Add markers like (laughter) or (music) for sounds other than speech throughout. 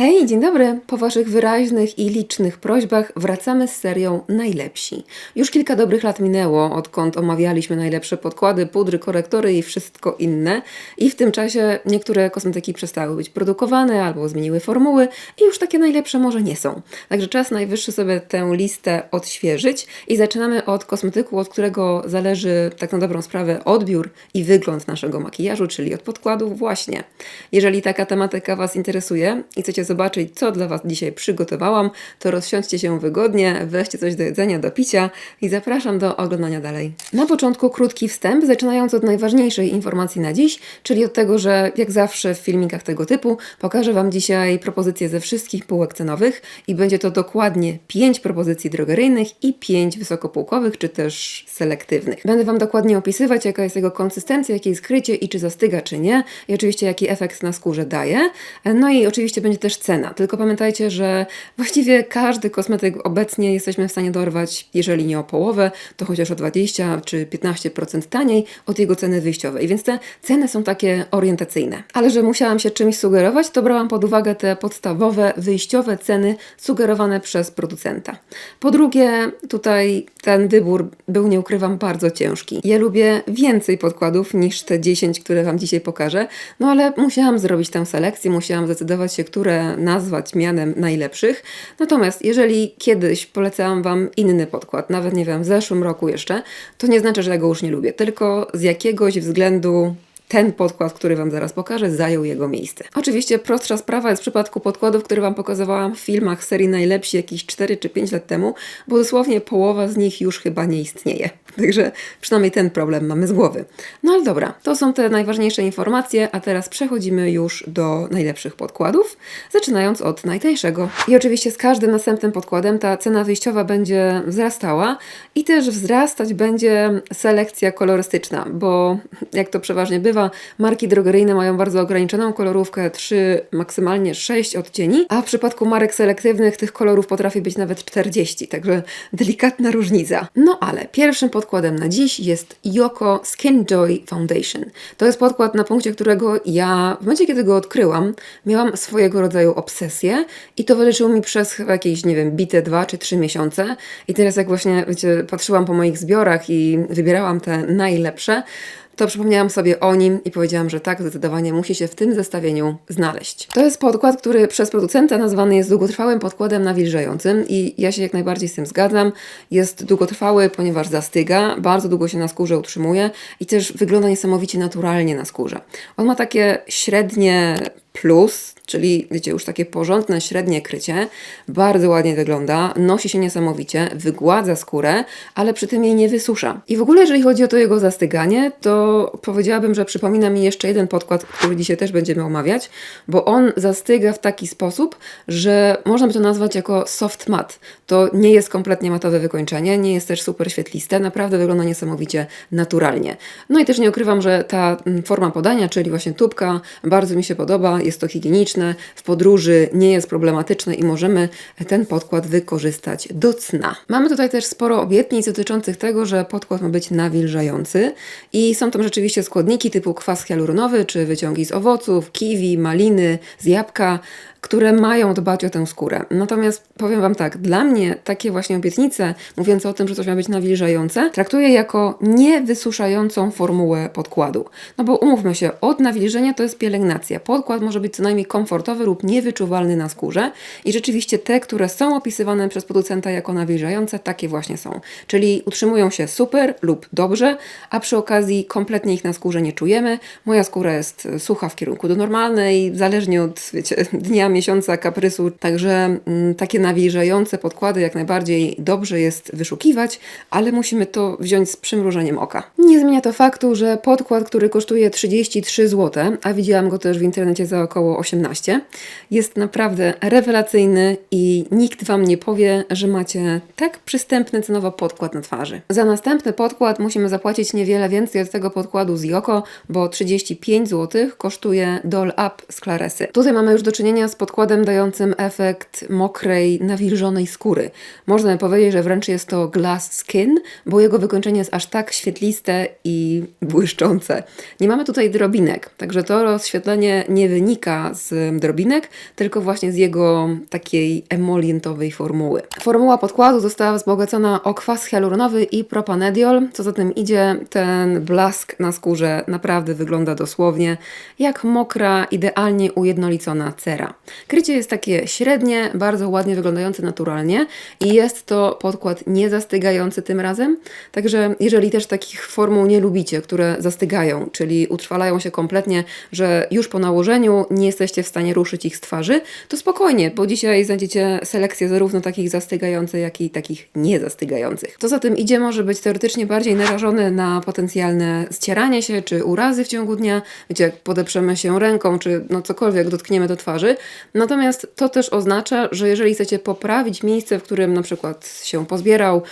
Hej, dzień dobry! Po Waszych wyraźnych i licznych prośbach wracamy z serią Najlepsi. Już kilka dobrych lat minęło, odkąd omawialiśmy najlepsze podkłady, pudry, korektory i wszystko inne. I w tym czasie niektóre kosmetyki przestały być produkowane albo zmieniły formuły i już takie najlepsze może nie są. Także czas najwyższy sobie tę listę odświeżyć i zaczynamy od kosmetyku, od którego zależy tak na dobrą sprawę odbiór i wygląd naszego makijażu, czyli od podkładów właśnie. Jeżeli taka tematyka Was interesuje i chcecie zobaczyć, co dla Was dzisiaj przygotowałam, to rozsiądźcie się wygodnie, weźcie coś do jedzenia, do picia i zapraszam do oglądania dalej. Na początku krótki wstęp, zaczynając od najważniejszej informacji na dziś, czyli od tego, że jak zawsze w filmikach tego typu pokażę Wam dzisiaj propozycje ze wszystkich półek cenowych i będzie to dokładnie 5 propozycji drogeryjnych i 5 wysokopółkowych, czy też selektywnych. Będę Wam dokładnie opisywać, jaka jest jego konsystencja, jakie jest krycie i czy zastyga, czy nie, i oczywiście jaki efekt na skórze daje. No i oczywiście będzie też cena. Tylko pamiętajcie, że właściwie każdy kosmetyk obecnie jesteśmy w stanie dorwać, jeżeli nie o połowę, to chociaż o 20 czy 15% taniej od jego ceny wyjściowej. Więc te ceny są takie orientacyjne. Ale że musiałam się czymś sugerować, to brałam pod uwagę te podstawowe, wyjściowe ceny sugerowane przez producenta. Po drugie, tutaj ten wybór był, nie ukrywam, bardzo ciężki. Ja lubię więcej podkładów niż te 10, które Wam dzisiaj pokażę, no ale musiałam zrobić tę selekcję, musiałam zdecydować się, które nazwać mianem najlepszych. Natomiast jeżeli kiedyś polecałam Wam inny podkład, nawet nie wiem, w zeszłym roku jeszcze, to nie znaczy, że go już nie lubię, tylko z jakiegoś względu ten podkład, który Wam zaraz pokażę, zajął jego miejsce. Oczywiście prostsza sprawa jest w przypadku podkładów, które Wam pokazywałam w filmach serii Najlepsi jakieś 4 czy 5 lat temu, bo dosłownie połowa z nich już chyba nie istnieje. (laughs) Także przynajmniej ten problem mamy z głowy. No ale dobra, to są te najważniejsze informacje, a teraz przechodzimy już do najlepszych podkładów, zaczynając od najtańszego. I oczywiście z każdym następnym podkładem ta cena wyjściowa będzie wzrastała i też wzrastać będzie selekcja kolorystyczna, bo jak to przeważnie bywa, marki drogeryjne mają bardzo ograniczoną kolorówkę, 3, maksymalnie 6 odcieni, a w przypadku marek selektywnych tych kolorów potrafi być nawet 40, także delikatna różnica. No ale pierwszym podkładem na dziś jest Yoko Skin Joy Foundation. To jest podkład, na punkcie którego ja, w momencie kiedy go odkryłam, miałam swojego rodzaju obsesję i towarzyszył mi przez chyba jakieś, nie wiem, bite 2 czy 3 miesiące. I teraz jak właśnie, wiecie, patrzyłam po moich zbiorach i wybierałam te najlepsze, to przypomniałam sobie o nim i powiedziałam, że tak, zdecydowanie musi się w tym zestawieniu znaleźć. To jest podkład, który przez producenta nazwany jest długotrwałym podkładem nawilżającym i ja się jak najbardziej z tym zgadzam. Jest długotrwały, ponieważ zastyga, bardzo długo się na skórze utrzymuje i też wygląda niesamowicie naturalnie na skórze. On ma takie średnie plus, czyli wiecie, już takie porządne, średnie krycie. Bardzo ładnie wygląda, nosi się niesamowicie, wygładza skórę, ale przy tym jej nie wysusza. I w ogóle, jeżeli chodzi o to jego zastyganie, to powiedziałabym, że przypomina mi jeszcze jeden podkład, który dzisiaj też będziemy omawiać, bo on zastyga w taki sposób, że można by to nazwać jako soft matte. To nie jest kompletnie matowe wykończenie, nie jest też super świetliste, naprawdę wygląda niesamowicie naturalnie. No i też nie ukrywam, że ta mm, forma podania, czyli właśnie tubka, bardzo mi się podoba, jest to higieniczne, w podróży nie jest problematyczne i możemy ten podkład wykorzystać do cna. Mamy tutaj też sporo obietnic dotyczących tego, że podkład ma być nawilżający i są tam rzeczywiście składniki typu kwas hialuronowy czy wyciągi z owoców, kiwi, maliny, z jabłka, które mają dbać o tę skórę. Natomiast powiem Wam tak, dla mnie takie właśnie obietnice, mówiące o tym, że coś ma być nawilżające, traktuję jako niewysuszającą formułę podkładu. No bo umówmy się, od nawilżenia to jest pielęgnacja. Podkład może być co najmniej komfortowy lub niewyczuwalny na skórze i rzeczywiście te, które są opisywane przez producenta jako nawilżające, takie właśnie są. Czyli utrzymują się super lub dobrze, a przy okazji kompletnie ich na skórze nie czujemy. Moja skóra jest sucha w kierunku do normalnej, zależnie od wiecie, (laughs) dnia, miesiąca, kaprysu, także mm, takie nawilżające podkłady jak najbardziej dobrze jest wyszukiwać, ale musimy to wziąć z przymrużeniem oka. Nie zmienia to faktu, że podkład, który kosztuje 33 zł, a widziałam go też w internecie za około 18, jest naprawdę rewelacyjny i nikt Wam nie powie, że macie tak przystępny cenowo podkład na twarzy. Za następny podkład musimy zapłacić niewiele więcej od tego podkładu z Joko, bo 35 zł kosztuje Doll Up z Claresy. Tutaj mamy już do czynienia z podkładem dającym efekt mokrej, nawilżonej skóry. Można powiedzieć, że wręcz jest to glass skin, bo jego wykończenie jest aż tak świetliste i błyszczące. Nie mamy tutaj drobinek, także to rozświetlenie nie wynika z drobinek, tylko właśnie z jego takiej emolientowej formuły. Formuła podkładu została wzbogacona o kwas hialuronowy i propanediol. Co za tym idzie, ten blask na skórze naprawdę wygląda dosłownie jak mokra, idealnie ujednolicona cera. Krycie jest takie średnie, bardzo ładnie wyglądające naturalnie i jest to podkład niezastygający tym razem. Także jeżeli też takich formuł nie lubicie, które zastygają, czyli utrwalają się kompletnie, że już po nałożeniu nie jesteście w stanie ruszyć ich z twarzy, to spokojnie, bo dzisiaj znajdziecie selekcję zarówno takich zastygających, jak i takich niezastygających. Co za tym idzie, może być teoretycznie bardziej narażony na potencjalne ścieranie się czy urazy w ciągu dnia. Wiecie, jak podeprzemy się ręką, czy no cokolwiek dotkniemy do twarzy. Natomiast to też oznacza, że jeżeli chcecie poprawić miejsce, w którym na przykład się pozbierał,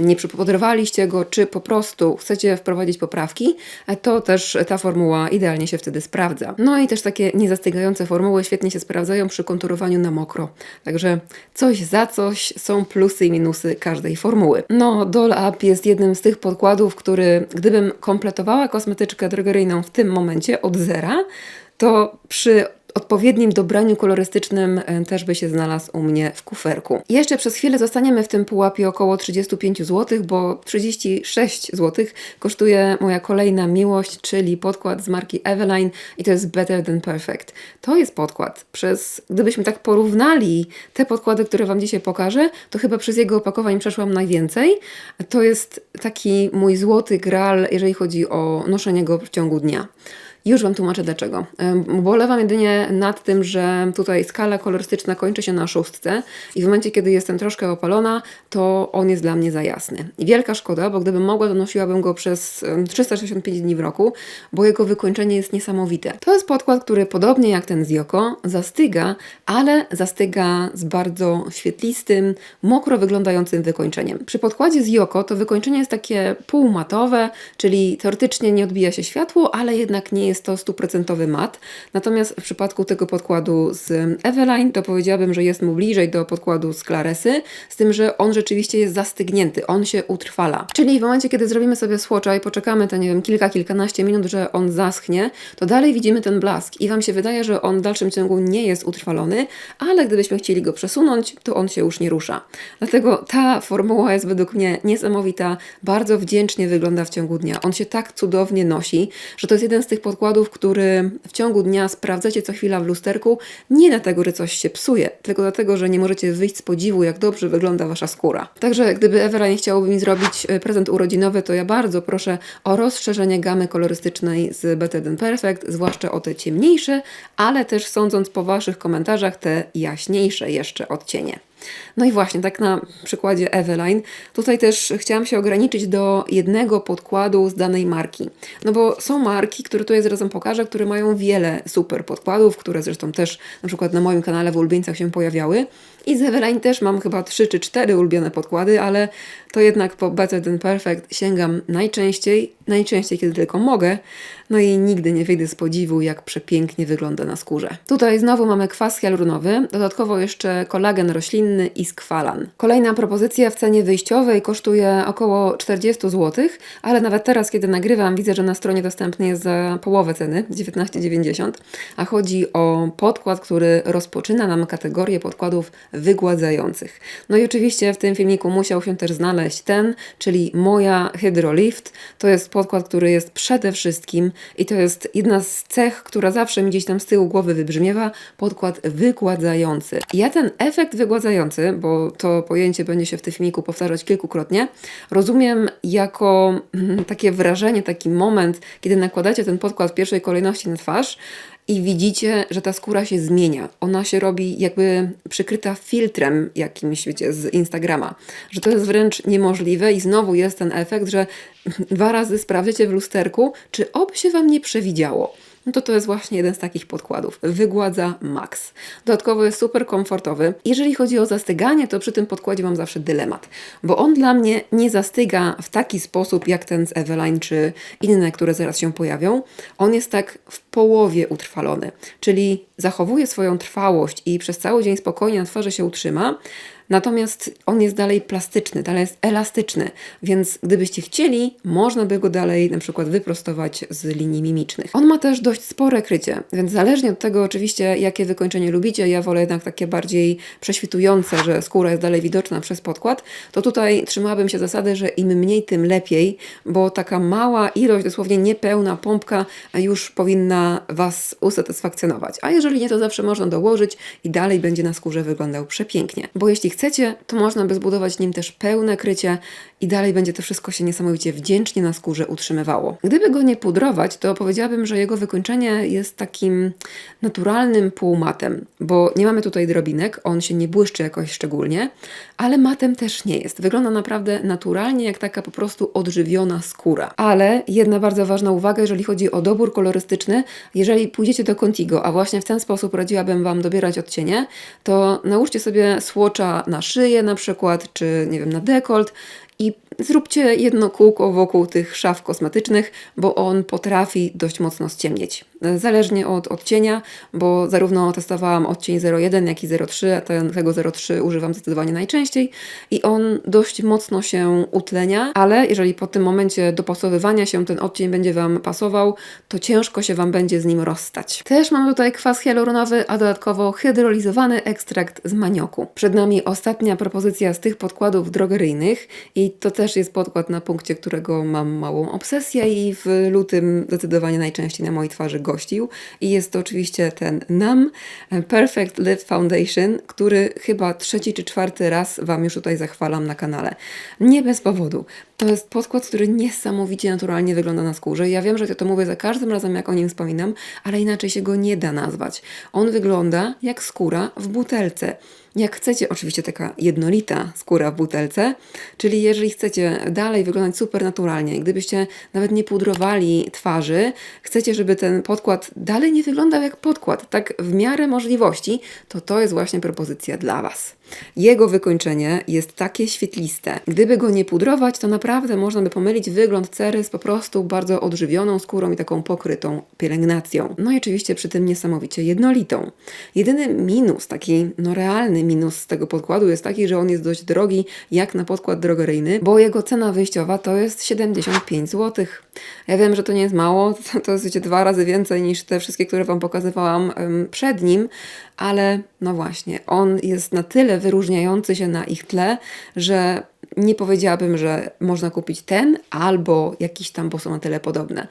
nie przypodrywaliście go, czy po prostu chcecie wprowadzić poprawki, to też ta formuła idealnie się wtedy sprawdza. No i też takie niezastygające formuły świetnie się sprawdzają przy konturowaniu na mokro. Także coś za coś są plusy i minusy każdej formuły. No, Doll Up jest jednym z tych podkładów, który gdybym kompletowała kosmetyczkę drogeryjną w tym momencie od zera, to przy odpowiednim dobraniu kolorystycznym e, też by się znalazł u mnie w kuferku. Jeszcze przez chwilę zostaniemy w tym pułapie około 35 zł, bo 36 zł kosztuje moja kolejna miłość, czyli podkład z marki Eveline i to jest Better Than Perfect. To jest podkład. Przez, gdybyśmy tak porównali te podkłady, które Wam dzisiaj pokażę, to chyba przez jego opakowań przeszłam najwięcej. To jest taki mój złoty gral, jeżeli chodzi o noszenie go w ciągu dnia. Już Wam tłumaczę dlaczego. Ubolewam jedynie nad tym, że tutaj skala kolorystyczna kończy się na szóstce i w momencie, kiedy jestem troszkę opalona, to on jest dla mnie za jasny. I wielka szkoda, bo gdybym mogła, to nosiłabym go przez em, 365 dni w roku, bo jego wykończenie jest niesamowite. To jest podkład, który podobnie jak ten z Yoko zastyga, ale zastyga z bardzo świetlistym, mokro wyglądającym wykończeniem. Przy podkładzie z Yoko to wykończenie jest takie półmatowe, czyli teoretycznie nie odbija się światło, ale jednak nie jest to stuprocentowy mat. Natomiast w przypadku tego podkładu z Eveline to powiedziałabym, że jest mu bliżej do podkładu z Claresy, z tym, że on rzeczywiście jest zastygnięty, on się utrwala. Czyli w momencie, kiedy zrobimy sobie swatcha i poczekamy te, nie wiem, kilka, kilkanaście minut, że on zaschnie, to dalej widzimy ten blask i Wam się wydaje, że on w dalszym ciągu nie jest utrwalony, ale gdybyśmy chcieli go przesunąć, to on się już nie rusza. Dlatego ta formuła jest według mnie niesamowita, bardzo wdzięcznie wygląda w ciągu dnia. On się tak cudownie nosi, że to jest jeden z tych podkładów, który w ciągu dnia sprawdzacie co chwila w lusterku, nie dlatego, że coś się psuje, tylko dlatego, że nie możecie wyjść z podziwu, jak dobrze wygląda Wasza skóra. Także gdyby Eveline chciałoby mi zrobić e, prezent urodzinowy, to ja bardzo proszę o rozszerzenie gamy kolorystycznej z Better Perfect, zwłaszcza o te ciemniejsze, ale też sądząc po Waszych komentarzach, te jaśniejsze jeszcze odcienie. No i właśnie, tak na przykładzie Eveline, tutaj też chciałam się ograniczyć do jednego podkładu z danej marki. No bo są marki, które tutaj zarazem pokażę, które mają wiele super podkładów, które zresztą też na przykład na moim kanale w ulubieńcach się pojawiały. I z Eveline też mam chyba 3 czy 4 ulubione podkłady, ale to jednak po Better Than Perfect sięgam najczęściej, najczęściej kiedy tylko mogę. No i nigdy nie wyjdę z podziwu, jak przepięknie wygląda na skórze. Tutaj znowu mamy kwas hialuronowy, dodatkowo jeszcze kolagen roślinny i skwalan. Kolejna propozycja w cenie wyjściowej kosztuje około 40 zł, ale nawet teraz, kiedy nagrywam, widzę, że na stronie dostępny jest za połowę ceny, 19,90, a chodzi o podkład, który rozpoczyna nam kategorię podkładów wygładzających. No i oczywiście w tym filmiku musiał się też znaleźć ten, czyli moja Hydrolift. To jest podkład, który jest przede wszystkim i to jest jedna z cech, która zawsze mi gdzieś tam z tyłu głowy wybrzmiewa, podkład wygładzający. Ja ten efekt wygładzający, bo to pojęcie będzie się w tym filmiku powtarzać kilkukrotnie, rozumiem jako mm, takie wrażenie, taki moment, kiedy nakładacie ten podkład w pierwszej kolejności na twarz, i widzicie, że ta skóra się zmienia. Ona się robi jakby przykryta filtrem jakimś, wiecie, z Instagrama. Że to jest wręcz niemożliwe i znowu jest ten efekt, że (laughs) dwa razy sprawdzicie w lusterku, czy oby się Wam nie przewidziało. No to to jest właśnie jeden z takich podkładów. Wygładza max. Dodatkowo jest super komfortowy. Jeżeli chodzi o zastyganie, to przy tym podkładzie mam zawsze dylemat, bo on dla mnie nie zastyga w taki sposób jak ten z Eveline czy inne, które zaraz się pojawią. On jest tak w połowie utrwalony, czyli zachowuje swoją trwałość i przez cały dzień spokojnie na twarzy się utrzyma, Natomiast on jest dalej plastyczny, dalej jest elastyczny, więc gdybyście chcieli, można by go dalej na przykład wyprostować z linii mimicznych. On ma też do dość spore krycie, więc zależnie od tego oczywiście, jakie wykończenie lubicie, ja wolę jednak takie bardziej prześwitujące, że skóra jest dalej widoczna przez podkład, to tutaj trzymałabym się zasady, że im mniej, tym lepiej, bo taka mała ilość, dosłownie niepełna pompka już powinna Was usatysfakcjonować. A jeżeli nie, to zawsze można dołożyć i dalej będzie na skórze wyglądał przepięknie. Bo jeśli chcecie, to można by zbudować nim też pełne krycie i dalej będzie to wszystko się niesamowicie wdzięcznie na skórze utrzymywało. Gdyby go nie pudrować, to powiedziałabym, że jego wykończenie jest takim naturalnym półmatem, bo nie mamy tutaj drobinek, on się nie błyszczy jakoś szczególnie, ale matem też nie jest. Wygląda naprawdę naturalnie, jak taka po prostu odżywiona skóra. Ale jedna bardzo ważna uwaga, jeżeli chodzi o dobór kolorystyczny, jeżeli pójdziecie do Contigo, a właśnie w ten sposób radziłabym Wam dobierać odcienie, to nałóżcie sobie słocza na szyję na przykład, czy nie wiem, na dekolt i zróbcie jedno kółko wokół tych szaf kosmetycznych, bo on potrafi dość mocno ściemnieć. Zależnie od odcienia, bo zarówno testowałam odcień 01, jak i 03, a ten, tego 03 używam zdecydowanie najczęściej i on dość mocno się utlenia, ale jeżeli po tym momencie dopasowywania się ten odcień będzie Wam pasował, to ciężko się Wam będzie z nim rozstać. Też mam tutaj kwas hialuronowy, a dodatkowo hydrolizowany ekstrakt z manioku. Przed nami ostatnia propozycja z tych podkładów drogeryjnych i to też jest podkład na punkcie, którego mam małą obsesję i w lutym zdecydowanie najczęściej na mojej twarzy I jest to oczywiście ten NAM Perfect Lift Foundation, który chyba trzeci czy czwarty raz Wam już tutaj zachwalam na kanale. Nie bez powodu. To jest podkład, który niesamowicie naturalnie wygląda na skórze. Ja wiem, że ja to mówię za każdym razem, jak o nim wspominam, ale inaczej się go nie da nazwać. On wygląda jak skóra w butelce. Jak chcecie, oczywiście taka jednolita skóra w butelce, czyli jeżeli chcecie dalej wyglądać super naturalnie, gdybyście nawet nie pudrowali twarzy, chcecie, żeby ten podkład dalej nie wyglądał jak podkład, tak w miarę możliwości, to to jest właśnie propozycja dla Was. Jego wykończenie jest takie świetliste. Gdyby go nie pudrować, to naprawdę można by pomylić wygląd cery z po prostu bardzo odżywioną skórą i taką pokrytą pielęgnacją. No i oczywiście przy tym niesamowicie jednolitą. Jedyny minus, taki no realny minus z tego podkładu jest taki, że on jest dość drogi jak na podkład drogeryjny, bo jego cena wyjściowa to jest 75 zł. Ja wiem, że to nie jest mało, to, (laughs) to jest wiecie, dwa razy więcej niż te wszystkie, które Wam pokazywałam um, przed nim, ale no właśnie, on jest na tyle wyróżniający się na ich tle, że nie powiedziałabym, że można kupić ten albo jakiś tam, bo są na tyle podobne.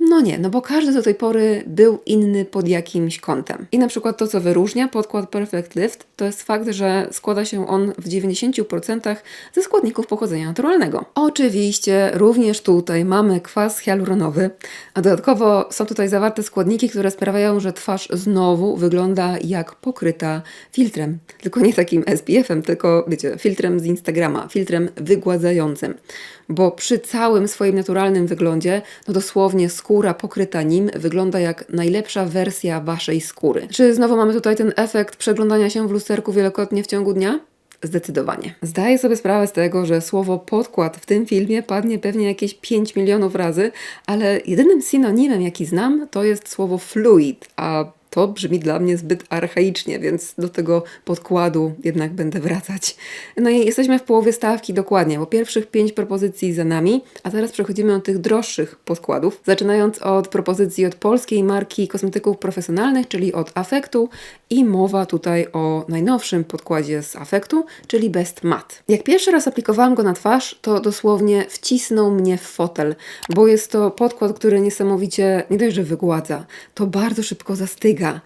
No nie, no bo każdy do tej pory był inny pod jakimś kątem. I na przykład to, co wyróżnia podkład Perfect Lift, to jest fakt, że składa się on w 90% ze składników pochodzenia naturalnego. Oczywiście również tutaj mamy kwas hialuronowy, a dodatkowo są tutaj zawarte składniki, które sprawiają, że twarz znowu wygląda jak pokryta filtrem. Tylko nie takim SPF-em, tylko wiecie, filtrem z Instagrama, filtrem wygładzającym. Bo przy całym swoim naturalnym wyglądzie, no dosłownie skóra pokryta nim wygląda jak najlepsza wersja waszej skóry. Czy znowu mamy tutaj ten efekt przeglądania się w lusterku wielokrotnie w ciągu dnia? Zdecydowanie. Zdaję sobie sprawę z tego, że słowo podkład w tym filmie padnie pewnie jakieś 5 milionów razy, ale jedynym synonimem, jaki znam, to jest słowo fluid, a to brzmi dla mnie zbyt archaicznie, więc do tego podkładu jednak będę wracać. No i jesteśmy w połowie stawki dokładnie, bo pierwszych pięć propozycji za nami, a teraz przechodzimy do tych droższych podkładów, zaczynając od propozycji od polskiej marki kosmetyków profesjonalnych, czyli od Afektu i mowa tutaj o najnowszym podkładzie z Afektu, czyli Best Matte. Jak pierwszy raz aplikowałam go na twarz, to dosłownie wcisnął mnie w fotel, bo jest to podkład, który niesamowicie nie dość, że wygładza, to bardzo szybko zastyga. 그 러.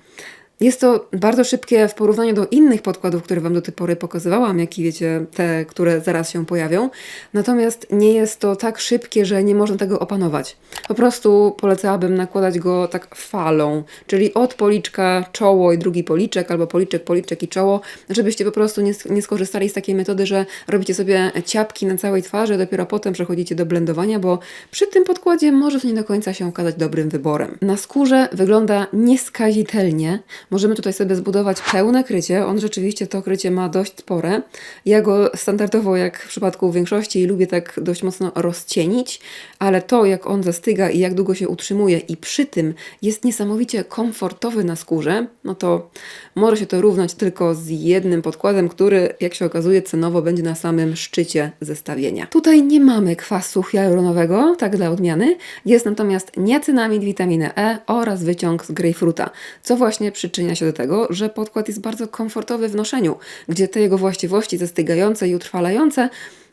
Jest to bardzo szybkie w porównaniu do innych podkładów, które Wam do tej pory pokazywałam, jak i wiecie, te, które zaraz się pojawią. Natomiast nie jest to tak szybkie, że nie można tego opanować. Po prostu polecałabym nakładać go tak falą, czyli od policzka czoło i drugi policzek, albo policzek, policzek i czoło, żebyście po prostu nie, nie skorzystali z takiej metody, że robicie sobie ciapki na całej twarzy, a dopiero potem przechodzicie do blendowania, bo przy tym podkładzie może to nie do końca się okazać dobrym wyborem. Na skórze wygląda nieskazitelnie, możemy tutaj sobie zbudować pełne krycie. On rzeczywiście to krycie ma dość spore. Ja go standardowo, jak w przypadku większości, lubię tak dość mocno rozcienić, ale to, jak on zastyga i jak długo się utrzymuje i przy tym jest niesamowicie komfortowy na skórze, no to może się to równać tylko z jednym podkładem, który, jak się okazuje, cenowo będzie na samym szczycie zestawienia. Tutaj nie mamy kwasu hialuronowego, tak dla odmiany. Jest natomiast niacynamid, witaminę E oraz wyciąg z grejpfruta, co właśnie przyczynia się do tego, że podkład jest bardzo komfortowy w noszeniu, gdzie te jego właściwości zastygające i utrwalające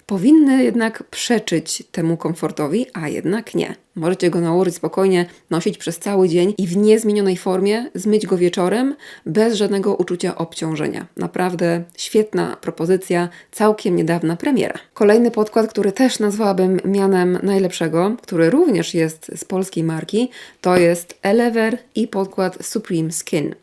powinny jednak przeczyć temu komfortowi, a jednak nie. Możecie go nałożyć spokojnie, nosić przez cały dzień i w niezmienionej formie zmyć go wieczorem bez żadnego uczucia obciążenia. Naprawdę świetna propozycja, całkiem niedawna premiera. Kolejny podkład, który też nazwałabym mianem najlepszego, który również jest z polskiej marki, to jest Elever i podkład Supreme Skin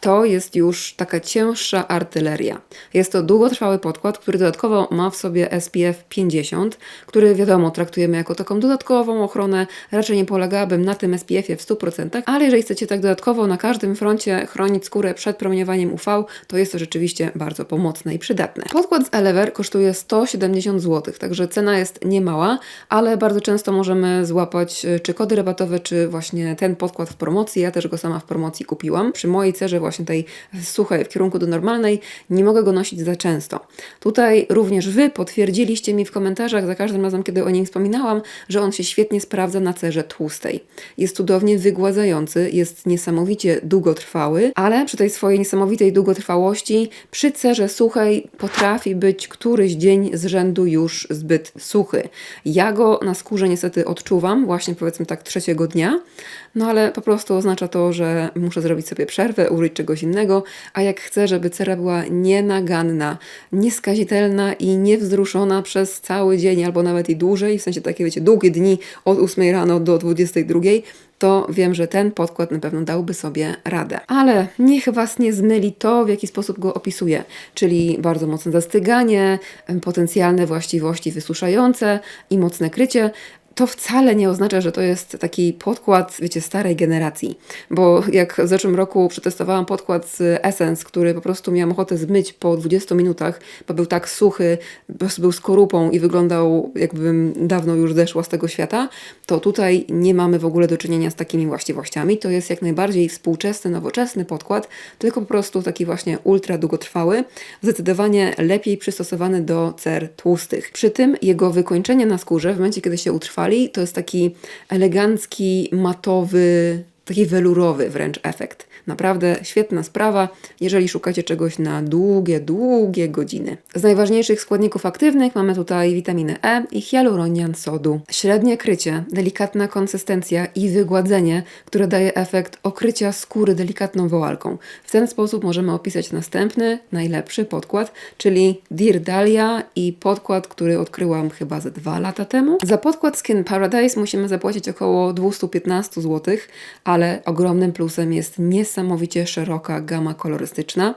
to jest już taka cięższa artyleria. Jest to długotrwały podkład, który dodatkowo ma w sobie SPF 50, który wiadomo traktujemy jako taką dodatkową ochronę. Raczej nie polegałabym na tym SPF-ie w 100%, ale jeżeli chcecie tak dodatkowo na każdym froncie chronić skórę przed promieniowaniem UV, to jest to rzeczywiście bardzo pomocne i przydatne. Podkład z Elever kosztuje 170 zł, także cena jest niemała, ale bardzo często możemy złapać e, czy kody rabatowe, czy właśnie ten podkład w promocji. Ja też go sama w promocji kupiłam. Przy mojej cerze właśnie tej suchej w kierunku do normalnej, nie mogę go nosić za często. Tutaj również Wy potwierdziliście mi w komentarzach za każdym razem, kiedy o nim wspominałam, że on się świetnie sprawdza na cerze tłustej. Jest cudownie wygładzający, jest niesamowicie długotrwały, ale przy tej swojej niesamowitej długotrwałości przy cerze suchej potrafi być któryś dzień z rzędu już zbyt suchy. Ja go na skórze niestety odczuwam, właśnie powiedzmy tak trzeciego dnia, no ale po prostu oznacza to, że muszę zrobić sobie przerwę, użyć czegoś innego, a jak chcę, żeby cera była nienaganna, nieskazitelna i niewzruszona przez cały dzień albo nawet i dłużej, w sensie takie wiecie, długie dni od 8 rano do 22, to wiem, że ten podkład na pewno dałby sobie radę. Ale niech Was nie zmyli to, w jaki sposób go opisuję, czyli bardzo mocne zastyganie, potencjalne właściwości wysuszające i mocne krycie to wcale nie oznacza, że to jest taki podkład, wiecie, starej generacji. Bo jak w zeszłym roku przetestowałam podkład z Essence, który po prostu miałam ochotę zmyć po 20 minutach, bo był tak suchy, po prostu był skorupą i wyglądał jakbym dawno już zeszła z tego świata, to tutaj nie mamy w ogóle do czynienia z takimi właściwościami. To jest jak najbardziej współczesny, nowoczesny podkład, tylko po prostu taki właśnie ultra długotrwały, zdecydowanie lepiej przystosowany do cer tłustych. Przy tym jego wykończenie na skórze w momencie, kiedy się utrwala, to jest taki elegancki, matowy, taki welurowy wręcz efekt. Naprawdę świetna sprawa, jeżeli szukacie czegoś na długie, długie godziny. Z najważniejszych składników aktywnych mamy tutaj witaminę E i hialuronian sodu. Średnie krycie, delikatna konsystencja i wygładzenie, które daje efekt okrycia skóry delikatną woalką. W ten sposób możemy opisać następny, najlepszy podkład, czyli Dear Dahlia i podkład, który odkryłam chyba ze dwa lata temu. Za podkład Skin Paradise musimy zapłacić około 215 zł, ale ogromnym plusem jest niesamowicie szeroka gama kolorystyczna.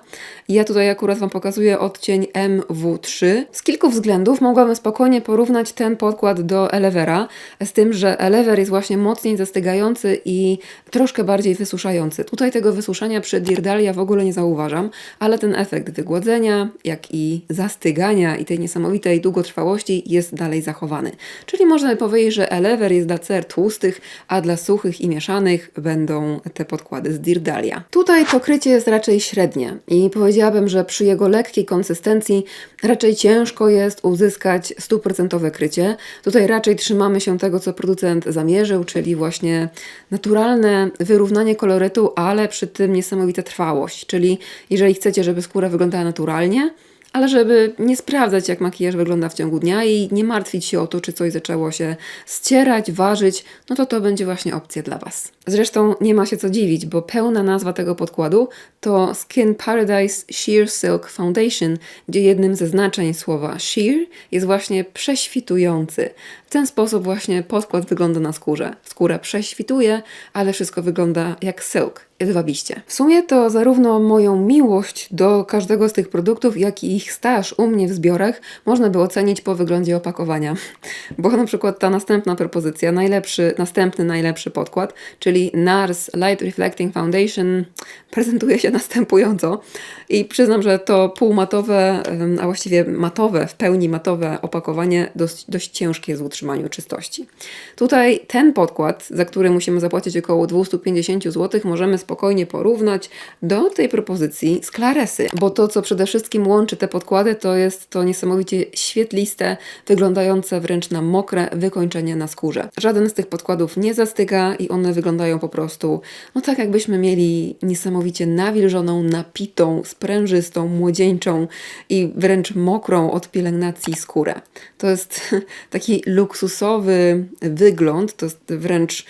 Ja tutaj akurat Wam pokazuję odcień MW3. Z kilku względów mogłabym spokojnie porównać ten podkład do Elevera, z tym, że Elever jest właśnie mocniej zastygający i troszkę bardziej wysuszający. Tutaj tego wysuszania przy Dirdalia w ogóle nie zauważam, ale ten efekt wygładzenia, jak i zastygania i tej niesamowitej długotrwałości jest dalej zachowany. Czyli można powiedzieć, że Elever jest dla cer tłustych, a dla suchych i mieszanych będą te podkłady z Dirdalia. Tutaj pokrycie jest raczej średnie i powiedziałabym, że przy jego lekkiej konsystencji raczej ciężko jest uzyskać stuprocentowe krycie. Tutaj raczej trzymamy się tego, co producent zamierzył, czyli właśnie naturalne wyrównanie kolorytu, ale przy tym niesamowita trwałość. Czyli jeżeli chcecie, żeby skóra wyglądała naturalnie, ale żeby nie sprawdzać, jak makijaż wygląda w ciągu dnia i nie martwić się o to, czy coś zaczęło się ścierać, ważyć, no to to będzie właśnie opcja dla Was. Zresztą nie ma się co dziwić, bo pełna nazwa tego podkładu to Skin Paradise Sheer Silk Foundation, gdzie jednym ze znaczeń słowa sheer jest właśnie prześwitujący. W ten sposób właśnie podkład wygląda na skórze. Skóra prześwituje, ale wszystko wygląda jak silk jedwabiście. W sumie to zarówno moją miłość do każdego z tych produktów, jak i ich staż u mnie w zbiorach można by ocenić po wyglądzie opakowania. (laughs) Bo na przykład ta następna propozycja, najlepszy, następny najlepszy podkład, czyli NARS Light Reflecting Foundation, (laughs) prezentuje się następująco. I przyznam, że to półmatowe, a właściwie matowe, w pełni matowe opakowanie dość, dość ciężkie jest utrzymaniu czystości. Tutaj ten podkład, za który musimy zapłacić około 250 zł, możemy spokojnie porównać do tej propozycji z Claresy, bo to, co przede wszystkim łączy te podkłady, to jest to niesamowicie świetliste, wyglądające wręcz na mokre wykończenie na skórze. Żaden z tych podkładów nie zastyga i one wyglądają po prostu, no tak jakbyśmy mieli niesamowicie nawilżoną, napitą, sprężystą, młodzieńczą i wręcz mokrą od pielęgnacji skórę. To jest (laughs) taki luksusowy wygląd, to jest wręcz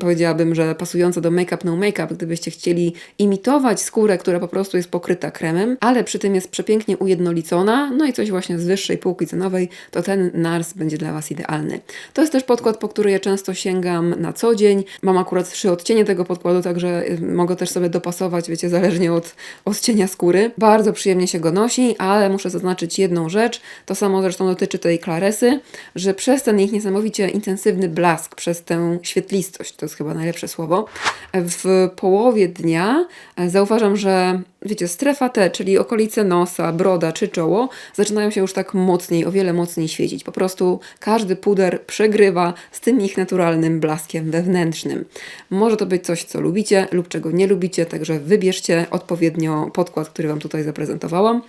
powiedziałabym, że pasujące do make-up no make-up, gdybyście chcieli imitować skórę, która po prostu jest pokryta kremem, ale przy tym jest przepięknie ujednolicona, no i coś właśnie z wyższej półki cenowej, to ten NARS będzie dla Was idealny. To jest też podkład, po który ja często sięgam na co dzień. Mam akurat trzy odcienie tego podkładu, także y, mogę też sobie dopasować, wiecie, zależnie od odcienia skóry. Bardzo przyjemnie się go nosi, ale muszę zaznaczyć jedną rzecz, to samo zresztą dotyczy tej Claresy, że przez ten ich niesamowicie intensywny blask, przez tę świetlistość, to jest chyba najlepsze słowo, w połowie dnia e, zauważam, że wiecie, strefa T, czyli okolice nosa, broda czy czoło, zaczynają się już tak mocniej, o wiele mocniej świecić. Po prostu każdy puder przegrywa z tym ich naturalnym blaskiem wewnętrznym. Może to być coś, co lubicie lub czego nie lubicie, także wybierzcie odpowiednio podkład, który Wam tutaj zaprezentowałam.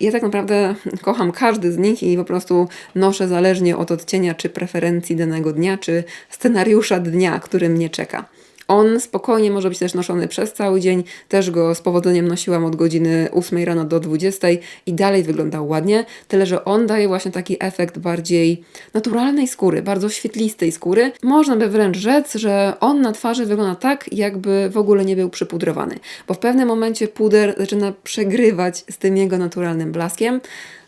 Ja tak naprawdę (laughs) kocham każdy z nich i po prostu noszę zależnie od odcienia czy preferencji danego dnia, czy scenariusza dnia, który mnie czeka. On spokojnie może być też noszony przez cały dzień. Też go z powodzeniem nosiłam od godziny 8 rano do 20 i dalej wyglądał ładnie. Tyle, że on daje właśnie taki efekt bardziej naturalnej skóry, bardzo świetlistej skóry. Można by wręcz rzec, że on na twarzy wygląda tak, jakby w ogóle nie był przypudrowany. Bo w pewnym momencie puder zaczyna przegrywać z tym jego naturalnym blaskiem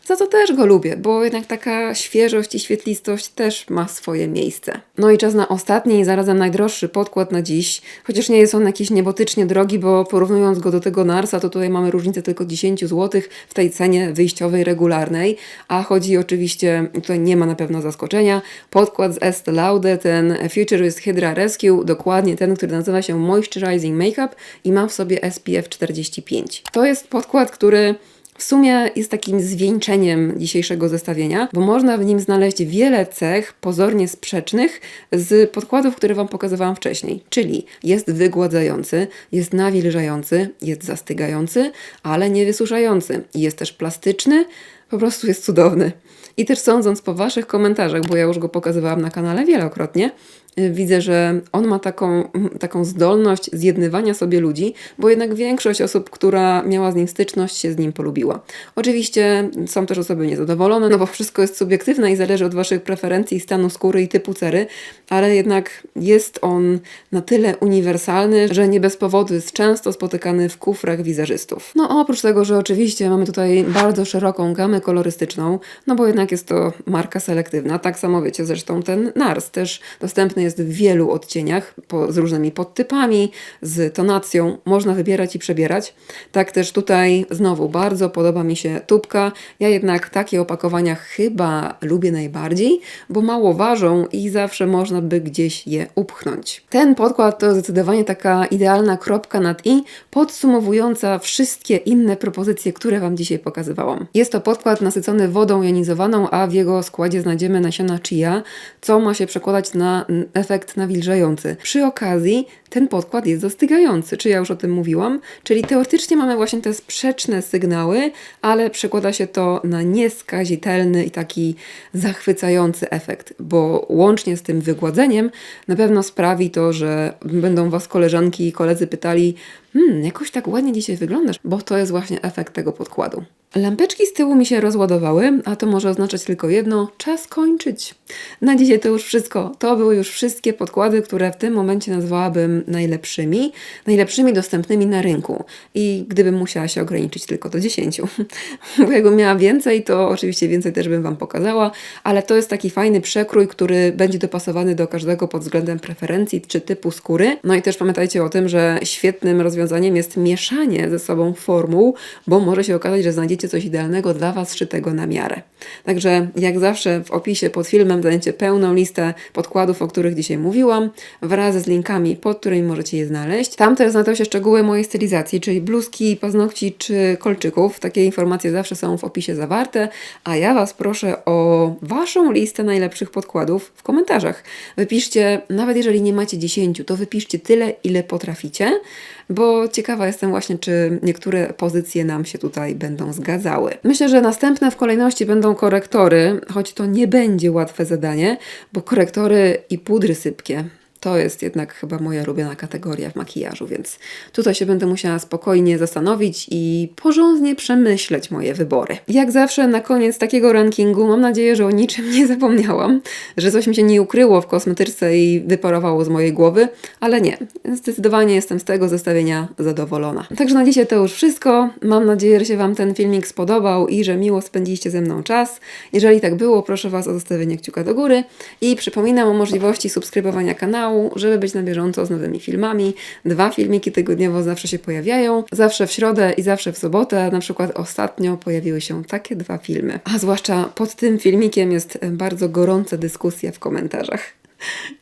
za co też go lubię, bo jednak taka świeżość i świetlistość też ma swoje miejsce. No i czas na ostatni i zarazem najdroższy podkład na dziś, chociaż nie jest on jakiś niebotycznie drogi, bo porównując go do tego Narsa, to tutaj mamy różnicę tylko 10 zł w tej cenie wyjściowej, regularnej, a chodzi oczywiście, tutaj nie ma na pewno zaskoczenia, podkład z Estee Lauder, ten Futurist Hydra Rescue, dokładnie ten, który nazywa się Moisturizing Makeup i ma w sobie SPF 45. To jest podkład, który w sumie jest takim zwieńczeniem dzisiejszego zestawienia, bo można w nim znaleźć wiele cech pozornie sprzecznych z podkładów, które Wam pokazywałam wcześniej. Czyli jest wygładzający, jest nawilżający, jest zastygający, ale nie wysuszający. Jest też plastyczny, po prostu jest cudowny. I też sądząc po Waszych komentarzach, bo ja już go pokazywałam na kanale wielokrotnie, widzę, że on ma taką, taką zdolność zjednywania sobie ludzi, bo jednak większość osób, która miała z nim styczność, się z nim polubiła. Oczywiście są też osoby niezadowolone, no bo wszystko jest subiektywne i zależy od Waszych preferencji, stanu skóry i typu cery, ale jednak jest on na tyle uniwersalny, że nie bez powodu jest często spotykany w kufrach wizerzystów. No oprócz tego, że oczywiście mamy tutaj bardzo szeroką gamę kolorystyczną, no bo jednak jest to marka selektywna, tak samo wiecie zresztą ten NARS też dostępny jest w wielu odcieniach, po, z różnymi podtypami, z tonacją. Można wybierać i przebierać. Tak też tutaj znowu bardzo podoba mi się tubka. Ja jednak takie opakowania chyba lubię najbardziej, bo mało ważą i zawsze można by gdzieś je upchnąć. Ten podkład to zdecydowanie taka idealna kropka nad i, podsumowująca wszystkie inne propozycje, które Wam dzisiaj pokazywałam. Jest to podkład nasycony wodą jonizowaną, a w jego składzie znajdziemy nasiona chia, co ma się przekładać na efekt nawilżający. Przy okazji ten podkład jest zastygający, czy ja już o tym mówiłam? Czyli teoretycznie mamy właśnie te sprzeczne sygnały, ale przekłada się to na nieskazitelny i taki zachwycający efekt, bo łącznie z tym wygładzeniem na pewno sprawi to, że będą Was koleżanki i koledzy pytali, hmm, jakoś tak ładnie dzisiaj wyglądasz, bo to jest właśnie efekt tego podkładu. Lampeczki z tyłu mi się rozładowały, a to może oznaczać tylko jedno: czas kończyć. Na dzisiaj to już wszystko. To były już wszystkie podkłady, które w tym momencie nazwałabym najlepszymi, najlepszymi dostępnymi na rynku. I gdybym musiała się ograniczyć tylko do 10, (laughs) bo jakbym miała więcej, to oczywiście więcej też bym Wam pokazała, ale to jest taki fajny przekrój, który będzie dopasowany do każdego pod względem preferencji czy typu skóry. No i też pamiętajcie o tym, że świetnym rozwiązaniem jest mieszanie ze sobą formuł, bo może się okazać, że znajdziecie coś idealnego dla Was, szytego na miarę. Także jak zawsze w opisie pod filmem znajdziecie pełną listę podkładów, o których dzisiaj mówiłam, wraz z linkami, pod którymi możecie je znaleźć. Tam też znajdą się szczegóły mojej stylizacji, czyli bluzki, paznokci czy kolczyków. Takie informacje zawsze są w opisie zawarte, a ja Was proszę o Waszą listę najlepszych podkładów w komentarzach. Wypiszcie, nawet jeżeli nie macie 10, to wypiszcie tyle, ile potraficie, bo ciekawa jestem właśnie, czy niektóre pozycje nam się tutaj będą zgadzały. Myślę, że następne w kolejności będą korektory, choć to nie będzie łatwe zadanie, bo korektory i pudry sypkie to jest jednak chyba moja ulubiona kategoria w makijażu, więc tutaj się będę musiała spokojnie zastanowić i porządnie przemyśleć moje wybory. Jak zawsze na koniec takiego rankingu mam nadzieję, że o niczym nie zapomniałam, że coś mi się nie ukryło w kosmetyczce i wyparowało z mojej głowy, ale nie. Zdecydowanie jestem z tego zestawienia zadowolona. Także na dzisiaj to już wszystko. Mam nadzieję, że się Wam ten filmik spodobał i że miło spędziliście ze mną czas. Jeżeli tak było, proszę Was o zostawienie kciuka do góry i przypominam o możliwości subskrybowania kanału, żeby być na bieżąco z nowymi filmami. Dwa filmiki tygodniowo zawsze się pojawiają, zawsze w środę i zawsze w sobotę. Na przykład ostatnio pojawiły się takie dwa filmy. A zwłaszcza pod tym filmikiem jest bardzo gorąca dyskusja w komentarzach.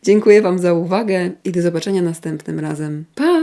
Dziękuję Wam za uwagę i do zobaczenia następnym razem. Pa!